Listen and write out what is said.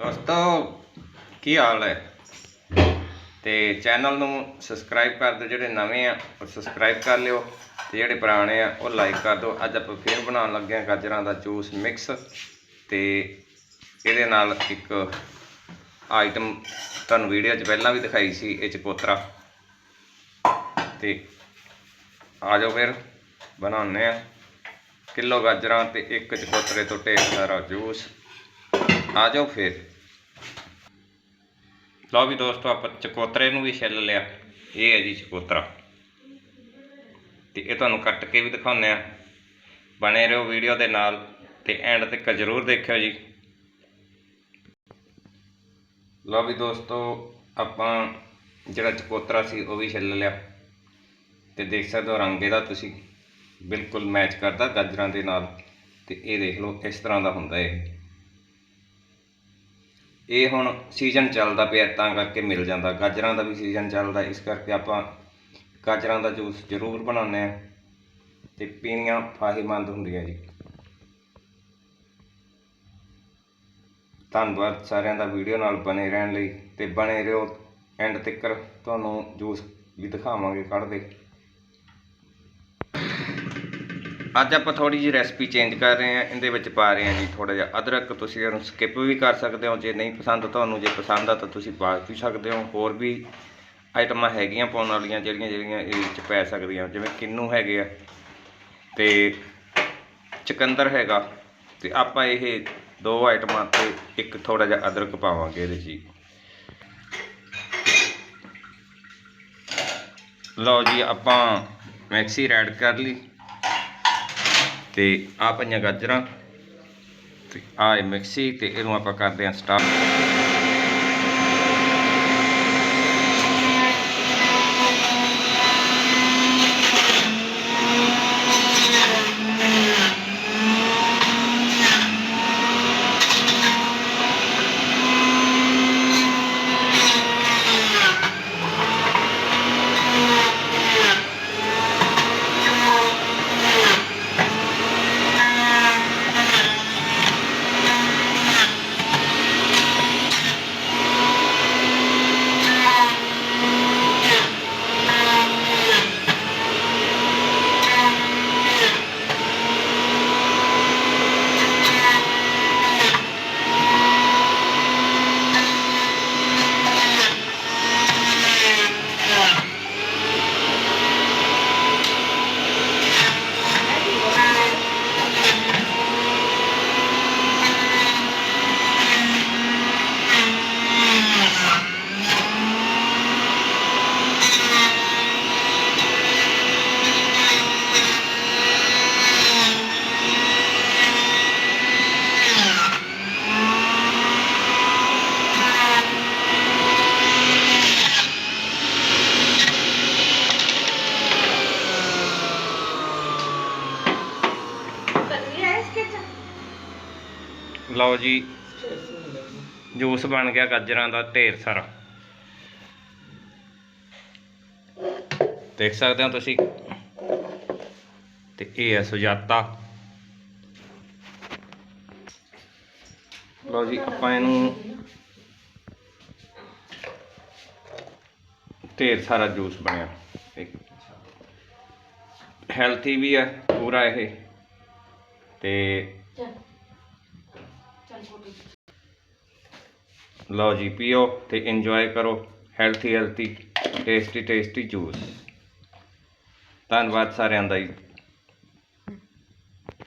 ਦੋਸਤੋ, ਕੀ ਹਾਲ ਹੈ? ਤੇ ਚੈਨਲ ਨੂੰ ਸਬਸਕ੍ਰਾਈਬ ਕਰ ਦਿਓ, ਜਿਹੜੇ ਨਵੇਂ ਆ, ਉਹ ਸਬਸਕ੍ਰਾਈਬ ਕਰ ਲਿਓ। ਤੇ ਜਿਹੜੇ ਪੁਰਾਣੇ ਆ, ਉਹ ਲਾਈਕ ਕਰ ਦਿਓ। ਅੱਜ ਆਪਾਂ ਫੇਰ ਬਣਾਉਣ ਲੱਗੇ ਆ ਗਾਜਰਾਂ ਦਾ ਜੂਸ ਮਿਕਸ ਤੇ ਇਹਦੇ ਨਾਲ ਇੱਕ ਆਈਟਮ ਤੁਹਾਨੂੰ ਵੀਡੀਓ 'ਚ ਪਹਿਲਾਂ ਵੀ ਦਿਖਾਈ ਸੀ, ਇਹ ਚਕੋਤਰਾ। ਤੇ ਆ ਜਾਓ ਫਿਰ, ਬਣਾਉਂਦੇ ਆ। ਕਿਲੋ ਗਾਜਰਾਂ ਤੇ ਇੱਕ ਚਕੋਤਰੇ ਤੋਂ ਢੇਰ ਸਾਰਾ ਜੂਸ। ਆ ਜਾਓ ਫਿਰ। ਲਓ ਵੀ ਦੋਸਤੋ, ਆਪਾਂ ਚਕੋਤਰੇ ਨੂੰ ਵੀ ਛਿੱਲ ਲਿਆ। ਇਹ ਹੈ ਜੀ ਚਕੋਤਰਾ। ਤੇ ਇਹ ਤੁਹਾਨੂੰ ਕੱਟ ਕੇ ਵੀ ਦਿਖਾਉਂਦੇ ਆ ਬਣੇ ਰਹੋ ਵੀਡੀਓ ਦੇ ਨਾਲ ਤੇ ਐਂਡ ਤੱਕ ਜ਼ਰੂਰ ਦੇਖਿਓ ਜੀ। ਲਓ ਵੀ ਦੋਸਤੋ, ਆਪਾਂ ਜਿਹੜਾ ਚਕੋਤਰਾ ਸੀ, ਉਹ ਵੀ ਛਿੱਲ ਲਿਆ। ਤੇ ਦੇਖ ਸਕਦੇ ਹੋ, ਰੰਗ ਇਹਦਾ ਤੁਸੀਂ ਬਿਲਕੁਲ ਮੈਚ ਕਰਦਾ ਗਾਜਰਾਂ ਦੇ ਨਾਲ। ਤੇ ਇਹ ਦੇਖ ਲਓ, ਇਸ ਤਰ੍ਹਾਂ ਦਾ ਹੁੰਦਾ ਇਹ। ਇਹ ਹੁਣ ਸੀਜ਼ਨ ਚੱਲਦਾ ਪਿਆ, ਤਾਂ ਕਰਕੇ ਮਿਲ ਜਾਂਦਾ। ਗਾਜਰਾਂ ਦਾ ਵੀ ਸੀਜ਼ਨ ਚੱਲਦਾ, ਇਸ ਕਰਕੇ ਆਪਾਂ ਗਾਜਰਾਂ ਦਾ ਜੂਸ ਜ਼ਰੂਰ ਬਣਾਉਂਦੇ ਆ ਤੇ ਪੀਣੀਆਂ ਫਾਇਦੇਮੰਦ ਹੁੰਦੀਆਂ ਜੀ। ਧੰਨਵਾਦ ਸਾਰਿਆਂ ਦਾ ਵੀਡੀਓ ਨਾਲ ਬਣੇ ਰਹਿਣ ਲਈ। ਤੇ ਬਣੇ ਰਹੋ ਐਂਡ ਤੱਕ ਤੁਹਾਨੂੰ ਜੂਸ ਵੀ ਦਿਖਾਵਾਂਗੇ ਕੱਢਦੇ। ਅੱਜ ਆਪਾਂ ਥੋੜੀ ਜਿਹੀ ਰੈਸਪੀ ਚੇਂਜ ਕਰ ਰਹੇ ਹਾਂ, ਇਹਦੇ ਵਿੱਚ ਪਾ ਰਹੇ ਹਾਂ ਜੀ ਥੋੜਾ ਜਿਹਾ ਅਦਰਕ, ਤੁਸੀਂ ਇਹਨੂੰ ਸਕਿਪ ਵੀ ਕਰ ਸਕਦੇ ਹੋ, ਜੇ ਨਹੀਂ ਪਸੰਦ ਤੁਹਾਨੂੰ, ਜੇ ਪਸੰਦ ਆ ਤਾਂ ਤੁਸੀਂ ਪਾ ਵੀ ਸਕਦੇ ਹੋ। ਹੋਰ ਵੀ ਆਈਟਮਾਂ ਹੈਗੀਆਂ ਪਾਉਣ ਵਾਲੀਆਂ, ਜਿਹੜੀਆਂ ਜਿਹੜੀਆਂ ਇਹਦੇ ਵਿੱਚ ਪੈ ਸਕਦੀਆਂ, ਜਿਵੇਂ ਕਿੰਨੂ ਹੈਗੇ ਆ ਤੇ ਚਕੰਦਰ ਹੈਗਾ ਤੇ ਆਪਾਂ ਇਹ ਦੋ ਆਈਟਮਾਂ ਤੇ ਇੱਕ ਥੋੜਾ ਜਿਹਾ ਅਦਰਕ ਪਾਵਾਂਗੇ ਇਹਦੇ 'ਚ ਜੀ। ਲਓ ਜੀ, ਆਪਾਂ ਮੈਕਸੀ ਰੈਡ ਕਰ ਲਈ। ਤੇ ਆ ਪਈਆਂ ਗਾਜਰਾਂ ਤੇ ਆ ਹੈ ਮਿਕਸੀ ਤੇ ਇਹਨੂੰ ਆਪਾਂ ਕਰਦੇ ਹਾਂ ਸਟਾਰਟ ਲਓ ਜੀ। ਜੂਸ ਬਣ ਗਿਆ ਗਾਜਰਾਂ ਦਾ ਢੇਰ ਸਾਰਾ। ਦੇਖ ਸਕਦੇ ਹੋ ਤੁਸੀਂ? ਤੇ ਇਹ ਹੈ ਸੁਜਾਤਾ। ਲਓ ਜੀ, ਆਪਾਂ ਇਹਨੂੰ ਢੇਰ ਸਾਰਾ ਜੂਸ ਬਣਿਆ। ਹੈਲਥੀ ਵੀ ਹੈ ਪੂਰਾ ਇਹ। ਤੇ ਲਓ ਜੀ, ਪੀਓ ਤੇ ਇੰਜੋਏ ਕਰੋ healthy healthy tasty tasty juice ਧੰਨਵਾਦ ਸਾਰਿਆਂ ਦਾ ਜੀ।